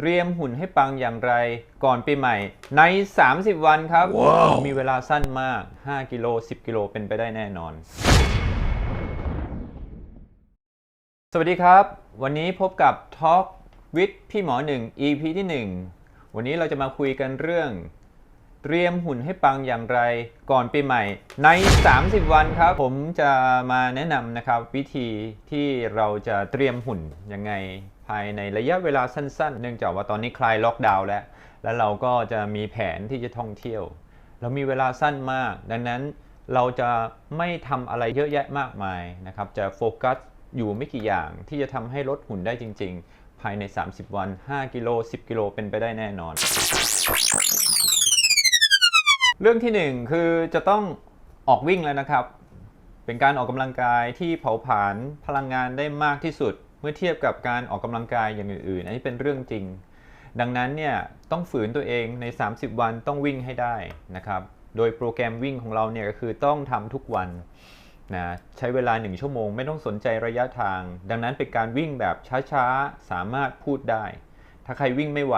เตรียมหุ่นให้ปังอย่างไรก่อนปีใหม่ใน 30 วันครับมีเวลาสั้นมาก 5 กิโล 10 กิโลเป็นไปได้แน่นอน สวัสดีครับ วันนี้พบกับ Talk with พี่หมอหนึ่ง EP ที่ 1 วันนี้เราจะมาคุยกันเรื่อง เตรียมหุ่นให้ปังอย่างไรก่อนปีใหม่ ใน 30 วันครับ ผมจะมาแนะนำนะครับ วิธีที่เราจะเตรียมหุ่นยังไงภายในระยะเวลาสั้นๆ เนื่องจากว่าตอนนี้คลายล็อกดาวน์แล้ว แล้วเราก็จะมีแผนที่จะท่องเที่ยว เรามีเวลาสั้นมาก ดังนั้นเราจะไม่ทำอะไรเยอะแยะมากมายนะครับ จะโฟกัสอยู่ไม่กี่อย่างที่จะทำให้ลดหุ่นได้จริง ๆ ภายใน 30 วัน 5 กิโล 10 กิโลเป็นไปได้แน่นอน เรื่องที่หนึ่งคือจะต้องออกวิ่งแล้วนะครับ เป็นการออกกำลังกายที่เผาผลาญพลังงานได้มากที่สุด เมื่อเทียบกับการออกกำลังกายอย่างอื่นๆ อันนี้เป็นเรื่องจริง ดังนั้นเนี่ยต้องฝืนตัวเองใน 30 วันต้องวิ่งให้ได้นะครับ โดยโปรแกรมวิ่งของเราเนี่ยก็คือต้องทำทุกวันนะใช้เวลา 1 ชั่วโมง ไม่ต้องสนใจระยะทาง ดังนั้นเป็นการวิ่งแบบช้าๆ สามารถพูดได้ ถ้าใครวิ่งไม่ไหว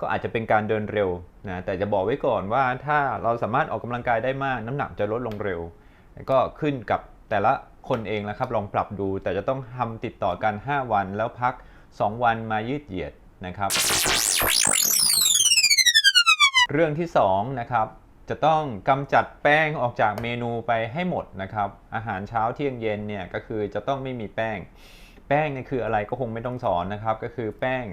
ก็อาจจะเป็นการเดินเร็วนะแต่จะบอกไว้ก่อนว่าถ้าเราสามารถออกกำลังกายได้มากน้ำหนักจะลดลงเร็ว ก็ขึ้นกับแต่ละคนเองนะครับลองปรับดู แต่จะต้องทำติดต่อกัน 5 วันแล้วพัก 2 วันมายืดเหยียดนะครับ เรื่องที่2นะครับจะต้องกำจัดแป้งออกจากเมนูไปให้หมดนะครับอาหารเช้าเที่ยงเย็นเนี่ยก็คือจะต้องไม่มีแป้ง แป้งเนี่ยคืออะไรก็คงไม่ต้องสอนนะครับ ก็คือแป้ง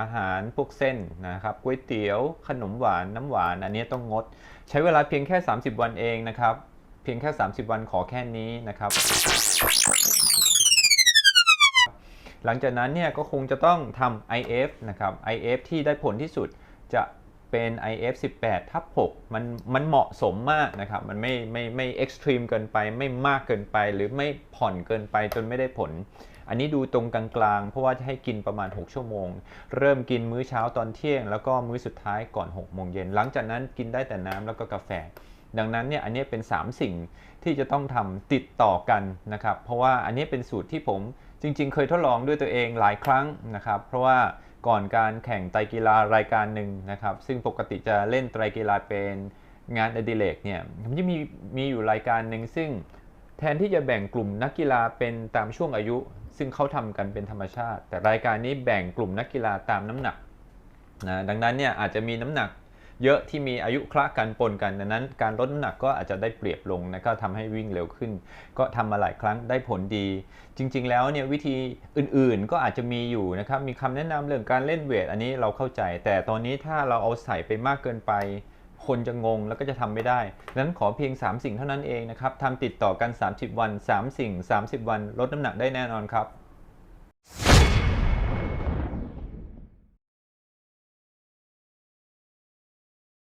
อาหารพวกเส้นนะครับก๋วยเตี๋ยวขนมหวานน้ำหวาน อันนี้ต้องงด ใช้เวลาเพียงแค่ 30 วันเองนะครับ เพียงแค่ 30 วันขอแค่นี้นะครับ หลังจากนั้นเนี่ยก็คงจะต้องทำ IF นะครับ IF ที่ได้ผลที่สุดจะเป็น IF 18ทับ6มันมันเหมาะสมมากนะครับ มันไม่ไม่ไม่เอ็กซ์ตรีมเกินไป ไม่มากเกินไป หรือไม่ผ่อนเกินไปจนไม่ได้ผล อันนี้ดูตรงกลางๆ เพราะว่าจะให้กินประมาณ 6 ชั่วโมง เริ่มกินมื้อเช้าตอนเที่ยง แล้วก็มื้อสุดท้ายก่อน6โมงเย็นหลังจากนั้นกินได้แต่น้ำแล้วก็กาแฟ ดังนั้นเนี่ยอันนี้เป็น 3 สิ่งที่จะต้องทำติดต่อกันนะครับ เพราะว่าอันนี้เป็นสูตรที่ผมจริง ๆ เคยทดลองด้วยตัวเองหลายครั้งนะครับ เพราะว่าก่อนการแข่งไตรกีฬารายการหนึ่งนะครับ ซึ่งปกติจะเล่นไตรกีฬาเป็นงานอดิเรกเนี่ยมันจะมีมีอยู่รายการหนึ่งซึ่ง แทนที่จะแบ่งกลุ่มนักกีฬาเป็นตามช่วงอายุ ซึ่งเขาทำกันเป็นธรรมชาติ แต่รายการนี้แบ่งกลุ่มนักกีฬาตามน้ำหนักนะดังนั้นเนี่ยอาจจะมีน้ำหนักเยอะที่มีอายุคละกันปนกันดังนั้น การลดน้ำหนักก็อาจจะได้เปรียบลงนะก็ทำให้วิ่งเร็วขึ้น ก็ทำมาหลายครั้งได้ผลดี จริง ๆ แล้วเนี่ยวิธีอื่นๆก็อาจจะมีอยู่นะครับมีคำแนะนำเรื่องการเล่นเวทอันนี้เราเข้าใจ แต่ตอนนี้ถ้าเราเอาใส่ไปมากเกินไป คนจะงงแล้วก็จะทำไม่ได้ดังนั้นขอเพียง 3 สิ่งเท่านั้นเองนะครับทำติดต่อกัน 30 วัน 3 สิ่ง 30 วัน ลดน้ำหนักได้แน่นอนครับ